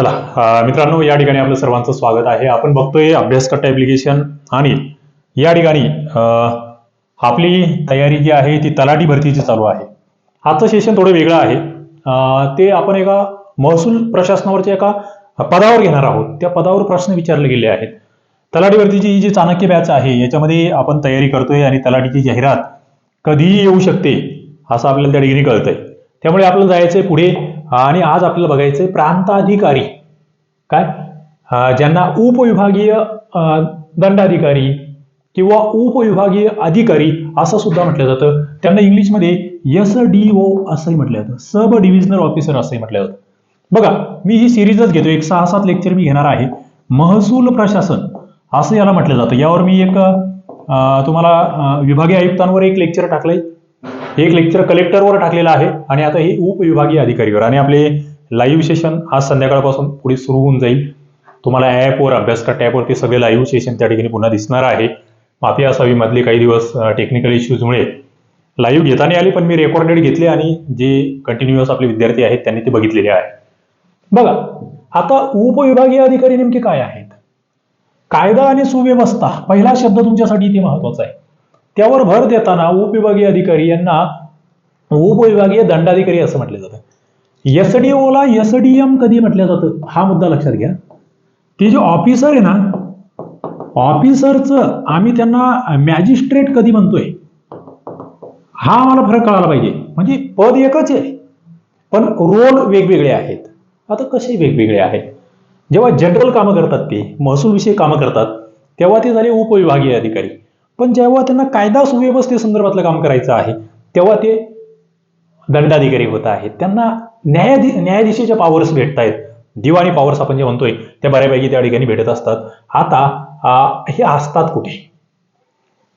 चला मित्रांनो या ठिकाणी आपलं सर्वांचं स्वागत आहे. आपण बघतोय अभ्यासकट्टा ऍप्लिकेशन आणि या ठिकाणी आपली तयारी जी आहे ती तलाठी भरतीची चालू आहे. आजचं सेशन थोडं वेगळं आहे. ते आपण एका महसूल प्रशासनावरच्या एका पदावर घेणार आहोत. त्या पदावर प्रश्न विचारले गेले आहेत. तलाठी भरतीची ही जी चाणक्य बॅच आहे याच्यामध्ये आपण तयारी करतोय आणि तलाठीची जाहिरात कधीही येऊ शकते असं आपल्याला त्या ठिकाणी कळतंय. त्यामुळे आपल्याला जायचंय पुढे आणि आज आपल्याला बघायचंय प्रांताधिकारी. काय? ज्यांना उपविभागीय दंडाधिकारी किंवा उपविभागीय अधिकारी असं सुद्धा म्हटलं जातं. त्यांना इंग्लिशमध्ये एस डी ओ असंही म्हटलं जातं. सब डिव्हिजनल ऑफिसर असंही म्हटलं जातं. बघा मी ही सिरीजच घेतो एक सहा सात लेक्चर मी घेणार आहे. महसूल प्रशासन असं याला म्हटलं जातं. यावर मी एक तुम्हाला विभागीय आयुक्तांवर एक लेक्चर टाकलंय. एक लेक्चर कलेक्टरवर टाकलेलं आहे आणि आता हे उपविभागीय अधिकारीवर. आणि आपले लाईव्ह सेशन आज संध्याकाळपासून पुढे सुरू होऊन जाईल. तुम्हाला ॲपवर अभ्यासकट्टा टॅपवर ते सगळे लाईव्ह सेशन त्या ठिकाणी पुन्हा दिसणार आहे. माफी असावी मधले काही दिवस टेक्निकल इश्यूजमुळे लाईव्ह घेता नाही आली पण मी रेकॉर्डेड घेतले आणि जे कंटिन्युअस आपले विद्यार्थी आहेत त्यांनी ते बघितलेले आहे. बघा आता उपविभागीय अधिकारी नेमके काय आहेत? कायदा आणि सुव्यवस्था पहिला शब्द तुमच्यासाठी इथे महत्त्वाचा आहे. त्यावर भर देताना उपविभागीय अधिकारी यांना उपविभागीय दंडाधिकारी असं म्हटलं जातं. एसडीओला एसडीएम कधी म्हटलं जातं? हा मुद्दा लक्षात घ्या. ते जे ऑफिसर आहे ना ऑफिसरचं आम्ही त्यांना मॅजिस्ट्रेट कधी म्हणतोय? हा आम्हाला फरक कळाला पाहिजे. म्हणजे पद एकच आहे. पण रोल वेगवेगळे आहेत. आता कसे वेगवेगळे आहेत? जेव्हा जनरल कामं करतात ते महसूलविषयी कामं करतात तेव्हा ते झाले उपविभागीय अधिकारी. पण जेव्हा त्यांना कायदा सुव्यवस्थेसंदर्भातलं काम करायचं आहे तेव्हा ते दंडाधिकारी होत आहेत. त्यांना न्यायाधी न्यायाधीशाच्या पॉवर्स भेटत आहेत दिवाणी पॉवर्स आपण जे म्हणतोय त्या बऱ्यापैकी त्या ठिकाणी भेटत असतात. आता हे असतात कुठे?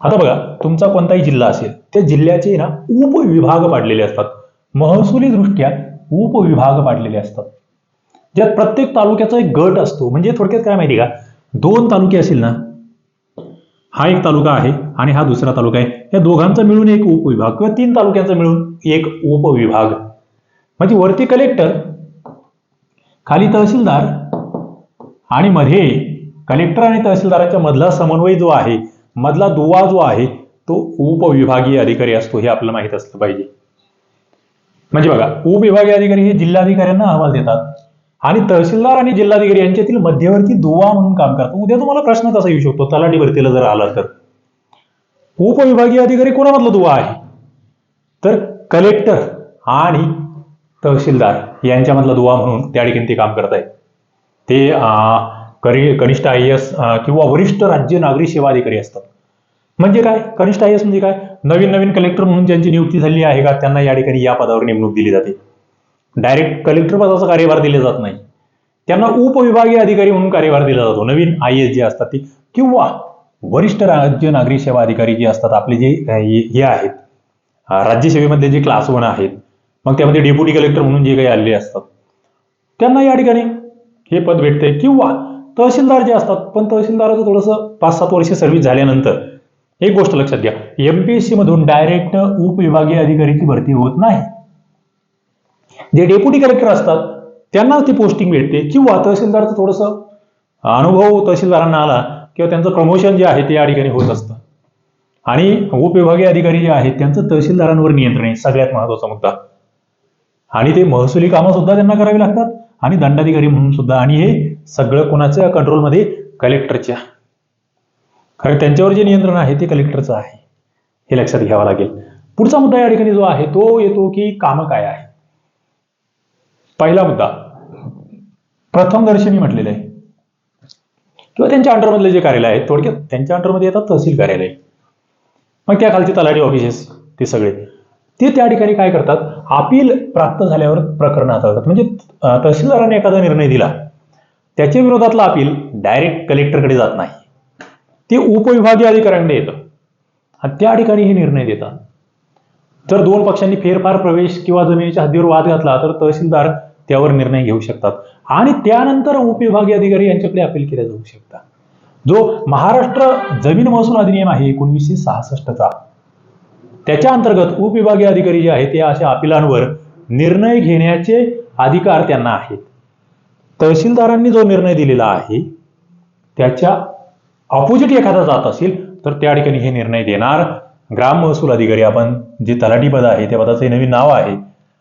आता बघा तुमचा कोणताही जिल्हा असेल त्या जिल्ह्याचे ना उपविभाग पाडलेले असतात. महसुली दृष्ट्या उपविभाग पाडलेले असतात. ज्यात प्रत्येक तालुक्याचा एक गट असतो. म्हणजे थोडक्यात काय माहिती का? दोन तालुके असेल ना हा एक तालुका आहे आणि हा दुसरा तालुका आहे. या दोघांचा मिळून एक उपविभाग किंवा तीन तालुक्यांचा मिळून एक उपविभाग. म्हणजे वरती कलेक्टर खाली तहसीलदार आणि मध्ये कलेक्टर आणि तहसीलदाराच्या मधला समन्वय जो आहे मधला दुवा जो आहे तो उपविभागीय अधिकारी असतो हे आपल्याला माहीत असलं पाहिजे. म्हणजे बघा उपविभागीय अधिकारी हे जिल्हाधिकाऱ्यांना अहवाल देतात. आणि तहसीलदार आणि जिल्हाधिकारी यांच्यातील मध्यवर्ती दुवा म्हणून काम करतो उद्या तुम्हाला प्रश्न कसा येऊ शकतो तलाठी भरतीला जर आला तर. उपविभागीय अधिकारी कोणामधला दुवा आहे? तर कलेक्टर आणि तहसीलदार यांच्यामधला दुवा म्हणून त्या ठिकाणी ते काम करत आहे ते करी कनिष्ठ आय एस किंवा वरिष्ठ राज्य नागरी सेवा अधिकारी असतात. म्हणजे काय? कनिष्ठ आय एस म्हणजे काय? नवीन नवीन कलेक्टर म्हणून ज्यांची नियुक्ती झाली आहे का? त्यांना या ठिकाणी या पदावर नेमणूक दिली जाते. डायरेक्ट कलेक्टर पदाचा कार्यभार दिला जात नाही. त्यांना उपविभागीय अधिकारी म्हणून कार्यभार दिला जातो. नवीन आय एस जे असतात ते किंवा वरिष्ठ राज्य नागरी सेवा अधिकारी जे असतात आपले जे हे आहेत. राज्यसेवेमधले जे क्लास वन आहेत मग त्यामध्ये डेप्युटी कलेक्टर म्हणून जे काही आलेले असतात त्यांना या ठिकाणी हे पद भेटते किंवा तहसीलदार जे असतात पण तहसीलदाराचं थोडंसं पाच सात वर्ष सर्व्हिस झाल्यानंतर एक गोष्ट लक्षात घ्या. एमपीएससी मधून डायरेक्ट उपविभागीय अधिकारीची भरती होत नाही. जे डेप्युटी कलेक्टर असतात त्यांना ती पोस्टिंग भेटते. किंवा तहसीलदारचं थोडंसं अनुभव तहसीलदारांना आला किंवा त्यांचं प्रमोशन जे आहे ते या ठिकाणी होत असतं. आणि उपविभागीय अधिकारी जे आहेत त्यांचं तहसीलदारांवर नियंत्रण आहे सगळ्यात महत्त्वाचा मुद्दा. आणि ते महसुली कामं सुद्धा त्यांना करावी लागतात आणि दंडाधिकारी म्हणून सुद्धा. आणि हे सगळं कोणाच्या कंट्रोलमध्ये कलेक्टरच्या कारण त्यांच्यावर जे नियंत्रण आहे ते कलेक्टरचं आहे. हे लक्षात घ्यावं लागेल. पुढचा मुद्दा या ठिकाणी जो आहे तो येतो की कामं काय आहे? पहिला मुद्दा. प्रथम दर्शनी म्हटलेलं आहे. किंवा त्यांच्या अंडरमधले जे कार्यालय आहेत थोडक्यात त्यांच्या अंडरमध्ये येतात तहसील कार्यालय. मग त्या खालचे तलाठी ऑफिसेस ते सगळे. ते त्या ठिकाणी काय करतात? अपील प्राप्त झाल्यावर प्रकरण हाताळतात. म्हणजे तहसीलदाराने एखादा निर्णय दिला. त्याच्या विरोधातला अपील डायरेक्ट कलेक्टरकडे जात नाही. ते उपविभागीय अधिकाऱ्यांकडे येतं. आणि त्या ठिकाणी हे निर्णय देतात. जर दोन पक्षांनी फेरफार प्रवेश किंवा जमिनीच्या हद्दीवर वाद घातला तर तहसीलदार त्यावर निर्णय घेऊ शकतात. आणि त्यानंतर उपविभागीय अधिकारी यांच्याकडे अपील केल्या जाऊ शकतात. जो महाराष्ट्र जमीन महसूल अधिनियम आहे एकोणीसशे सहासष्टचा त्याच्या अंतर्गत उपविभागीय अधिकारी जे आहेत ते अशा अपिलांवर निर्णय घेण्याचे अधिकार त्यांना आहेत. तहसीलदारांनी जो निर्णय दिलेला आहे त्याच्या ऑपोजिट एखादा जात असेल तर त्या ठिकाणी हे निर्णय देणार ग्राम महसूल अधिकारी आपण जे तलाठी पद आहे त्या पदाचे नवीन नाव आहे.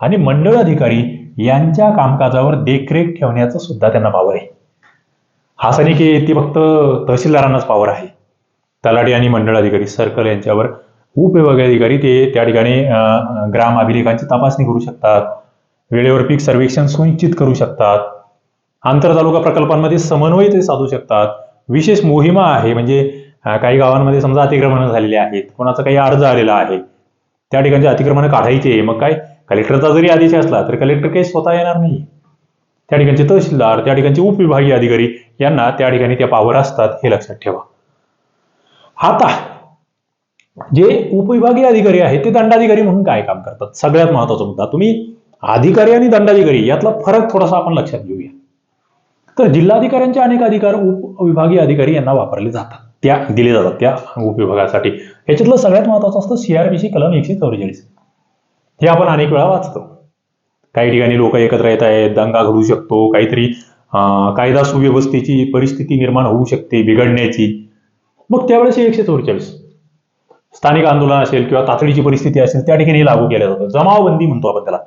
आणि मंडळ अधिकारी यांच्या कामकाजावर देखरेख ठेवण्याचं सुद्धा त्यांना पावर आहे. हा असं नाही की ती फक्त तहसीलदारांनाच पावर आहे. तलाठी आणि मंडळ अधिकारी सर्कल यांच्यावर उपविभागीय अधिकारी ते त्या ठिकाणी ग्राम अभिलेखांची तपासणी करू शकतात. वेळेवर पीक सर्वेक्षण सुनिश्चित करू शकतात. आंतर तालुका प्रकल्पांमध्ये समन्वय ते साधू शकतात. विशेष मोहिमा आहे म्हणजे काही गावांमध्ये समजा अतिक्रमण झालेले आहेत कोणाचा काही अर्ज आलेला आहे त्या ठिकाणचे अतिक्रमण काढायचे मग काय कलेक्टरचा जरी आदेश असला तर कलेक्टर काही स्वतः येणार नाही त्या ठिकाणचे तहसीलदार त्या ठिकाणचे उपविभागीय अधिकारी यांना त्या ठिकाणी त्या पावर असतात हे लक्षात ठेवा. आता जे उपविभागीय अधिकारी आहेत ते दंडाधिकारी म्हणून काय काम करतात? सगळ्यात महत्त्वाचा मुद्दा तुम्ही अधिकारी आणि दंडाधिकारी यातला फरक थोडासा आपण लक्षात घेऊया. तर जिल्हाधिकाऱ्यांचे अनेक अधिकार उपविभागीय अधिकारी यांना वापरले जातात. त्या दिले जातात त्या उपविभागासाठी. याच्यातलं सगळ्यात महत्वाचं असतं सीआरपीसी कलम एकशे चौवेचाळीस हे आपण अनेक वेळा वाचतो. काही ठिकाणी लोक एकत्र येत आहेत दंगा घडू शकतो काहीतरी कायदा सुव्यवस्थेची परिस्थिती निर्माण होऊ शकते बिघडण्याची. मग त्यावेळेस हे एकशे चौवेचाळीस. स्थानिक आंदोलन असेल किंवा तातडीची परिस्थिती असेल त्या ठिकाणी लागू केलं जातं. जमावबंदी म्हणतो आपण त्याला.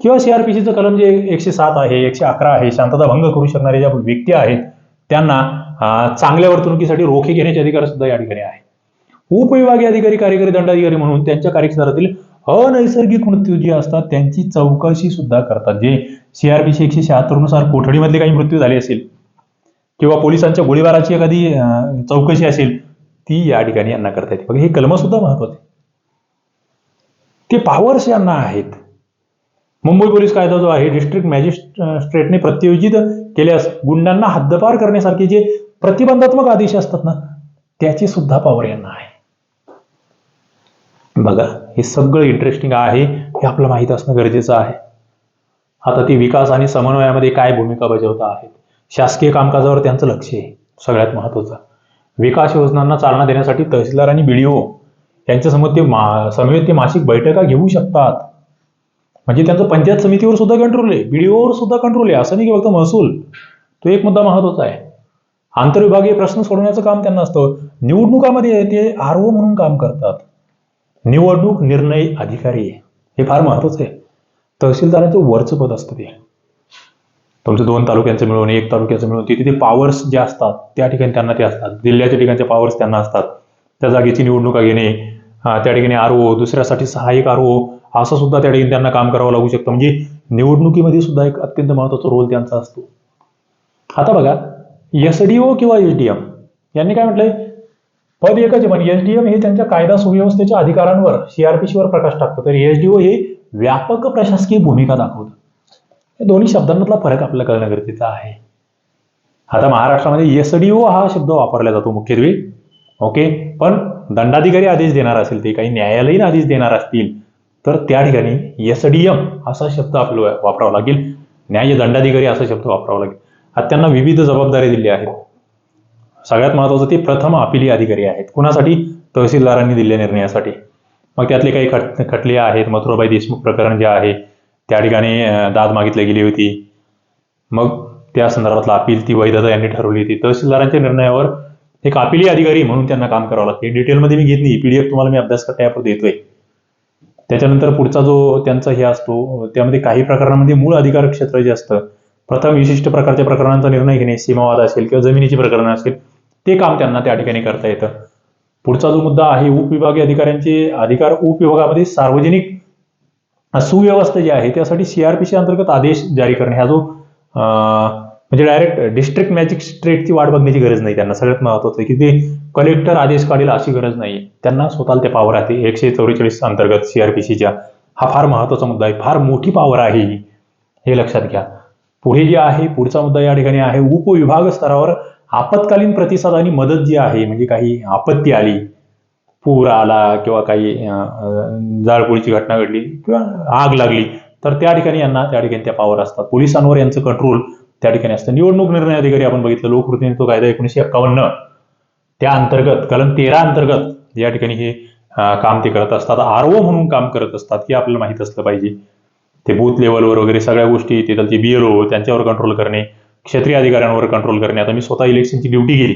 किंवा सीआरपीसीचं कलम जे एकशे सात आहे एकशे अकरा आहे शांतता भंग करू शकणारे ज्या व्यक्ती आहेत त्यांना चांगल्या वर्तणुकीसाठी रोखे घेण्याचे अधिकार सुद्धा या ठिकाणी आहे. उपविभागीय अधिकारी कार्यकारी दंडाधिकारी म्हणून त्यांच्या कार्यक्षेत्रातील अनैसर्गिक मृत्यू जे असतात त्यांची चौकशी सुद्धा करतात. जे सीआरपीसी एकशे शहात्तरनुसार कोठडीमधले काही मृत्यू झाले असेल किंवा पोलिसांच्या गोळीबाराची एखादी चौकशी असेल ती या ठिकाणी यांना करता येते. बघा हे कलम सुद्धा महत्त्वाचे. ते पॉवर्स यांना आहेत. मुंबई पोलीस कायदा जो आहे डिस्ट्रिक्ट मॅजिस्ट्रेटने प्रत्योजित केल्यास गुंडांना हद्दपार करण्यासारखे जे प्रतिबंधात्मक आदेश असतात ना त्याची सुद्धा पॉवर यांना आहे. बघा हे सगळं इंटरेस्टिंग आहे हे आपलं माहीत असणं गरजेचं आहे. आता ती विकास आणि समन्वयामध्ये काय भूमिका बजावत आहेत? शासकीय कामकाजावर त्यांचं लक्ष आहे सगळ्यात महत्त्वाचं. विकास योजनांना चालना देण्यासाठी तहसीलदार आणि बीडीओ यांच्यासमोर ते मा समवेत ते मासिक बैठका घेऊ शकतात. म्हणजे त्यांचं पंचायत समितीवर सुद्धा कंट्रोल आहे बीडीओवर सुद्धा कंट्रोल आहे असं नाही की फक्त महसूल. तो एक मुद्दा महत्त्वाचा आहे. आंतरविभागीय प्रश्न सोडवण्याचं काम त्यांना असतं. निवडणुकामध्ये ते आर ओ म्हणून काम करतात. निवडणूक निर्णय अधिकारी हे फार महत्वाचं आहे. तहसीलदाराचं वरचं पद असतं ते. तुमचे दोन तालुक्यांचं मिळून एक तालुक्याचं मिळून तिथे पॉवर्स जे असतात त्या ठिकाणी त्यांना ते असतात. जिल्ह्याच्या ठिकाणचे पॉवर्स त्यांना असतात. त्या जागेची निवडणुका घेणे त्या ठिकाणी आर ओ दुसऱ्यासाठी सहाय्यक आर ओ असं सुद्धा त्या ठिकाणी त्यांना काम करावं लागू शकतं. म्हणजे निवडणुकीमध्ये सुद्धा एक अत्यंत महत्त्वाचा रोल त्यांचा असतो. आता बघा एस डी ओ किंवा एस डी एम यांनी काय म्हटलंय? पद एकच पण एसडीएम हे त्यांच्या कायदा सुव्यवस्थेच्या अधिकारांवर सीआरपीसीवर प्रकाश टाकतं. तर एसडीओ हे व्यापक प्रशासकीय भूमिका दाखवतं. या दोन्ही शब्दांमधला फरक आपल्याला कळणं गरजेचं आहे. आता महाराष्ट्रामध्ये एसडीओ हा शब्द वापरला जातो मुख्यत्वे. ओके? पण दंडाधिकारी आदेश देणार असेल ते काही न्यायालयीन आदेश देणार असतील तर त्या ठिकाणी एसडीएम असा शब्द आपल्याला वापरावा लागेल. न्याय दंडाधिकारी असा शब्द वापरावा लागेल. आता त्यांना विविध जबाबदारी दिली आहेत. सगळ्यात महत्वाचं ते प्रथम अपिली अधिकारी आहेत. कुणासाठी? तहसीलदारांनी दिलेल्या निर्णयासाठी. मग त्यातले काही खट खटले आहेत. मथुराबाई देशमुख प्रकरण जे आहे त्या ठिकाणी दाद मागितली गेली होती. मग त्या संदर्भातला अपील ती वैधता यांनी ठरवली होती. तहसीलदारांच्या निर्णयावर एक अपिली अधिकारी म्हणून त्यांना काम करावं लागते. डिटेलमध्ये मी घेत नाही. पीडीएफ तुम्हाला मी अभ्यास करता यावर देतोय. त्याच्यानंतर पुढचा जो त्यांचा हे असतो त्यामध्ये काही प्रकरणांमध्ये मूळ अधिकार क्षेत्र जे असतं प्रथम विशिष्ट प्रकारच्या प्रकरणांचा निर्णय घेणे सीमावाद असेल किंवा जमिनीची प्रकरणं असेल ते काम त्यांना त्या ठिकाणी करता येतं. पुढचा जो मुद्दा आहे उपविभागीय अधिकाऱ्यांचे अधिकार उपविभागामध्ये सार्वजनिक सुव्यवस्था जी आहे त्यासाठी सीआरपीसी अंतर्गत आदेश जारी करणे. हा जो म्हणजे डायरेक्ट डिस्ट्रिक्ट मॅजिस्ट्रेटची वाट बघण्याची गरज नाही त्यांना. सगळ्यात महत्वाचं की ते कलेक्टर आदेश काढेल अशी गरज नाही. त्यांना स्वतःला ते पावर आहे. एकशे चौवेचाळीस अंतर्गत सीआरपीसीच्या हा फार महत्त्वाचा मुद्दा आहे. फार मोठी पावर आहे ही. हे लक्षात घ्या. पुढे जे आहे पुढचा मुद्दा या ठिकाणी आहे. उपविभाग स्तरावर आपत्कालीन प्रतिसाद आणि मदत जी आहे म्हणजे काही आपत्ती आली पूर आला किंवा काही जाळपोळीची घटना घडली किंवा आग लागली तर त्या ठिकाणी यांना त्या ठिकाणी त्या पावर असतात. पोलिसांवर यांचं कंट्रोल त्या ठिकाणी असतं. निवडणूक निर्णय अधिकारी आपण बघितलं लोकप्रतिनिधित्व कायदा एकोणीशे एक्कावन्न त्या अंतर्गत कलम तेरा अंतर्गत या ठिकाणी हे काम ते करत असतात. आर ओ म्हणून काम करत असतात की आपल्याला माहीत असलं पाहिजे. ते बूथ लेवलवर वगैरे सगळ्या गोष्टी ते बी एल ओ त्यांच्यावर कंट्रोल करणे क्षेत्रीय अधिकाऱ्यांवर कंट्रोल करणे आता मी स्वतः इलेक्शनची ड्युटी गेली.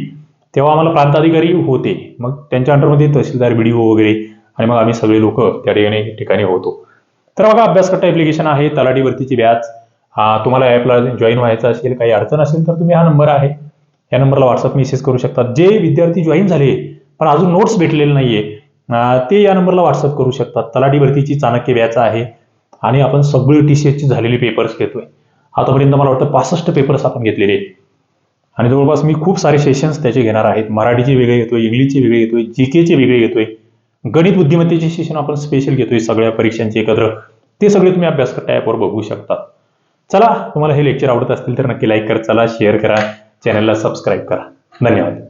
तेव्हा आम्हाला प्रांताधिकारी होते. मग त्यांच्या अंडरमध्ये तहसीलदार बी वगैरे आणि मग आम्ही सगळे लोक त्या ठिकाणी ठिकाणी होतो. तर बघा अभ्यासकट्टा ॲप्लिकेशन आहे तलाठी भरतीची तुम्हाला ॲपला जॉईन व्हायचं असेल काही अडचण असेल तर तुम्ही हा नंबर आहे. या नंबरला व्हॉट्सअप मेसेज करू शकता जे विद्यार्थी जॉईन झाले पण अजून नोट्स भेटलेले नाहीये ते या नंबरला व्हॉट्सअप करू शकतात. तलाठी भरतीची चाणक्य व्याज आहे. आणि आपण सगळे टी सी एसची झालेली पेपर्स घेतोय. आतापर्यंत मला वाटतं पासष्ट पेपर्स आपण घेतलेले आहेत. आणि जवळपास मी खूप सारे सेशन्स त्याचे घेणार आहेत. मराठीचे वेगळे घेतोय इंग्लिशचे वेगळे घेतोय जी केचे वेगळे घेतोय. गणित बुद्धिमत्तेचे सेशन आपण स्पेशल घेतोय सगळ्या परीक्षांचे एकत्र. ते सगळे तुम्ही अभ्यास करता ॲपवर बघू शकता. चला तुम्हाला हे लेक्चर आवडत असतील तर नक्की लाईक करा चला शेअर करा चॅनलला सबस्क्राईब करा. धन्यवाद.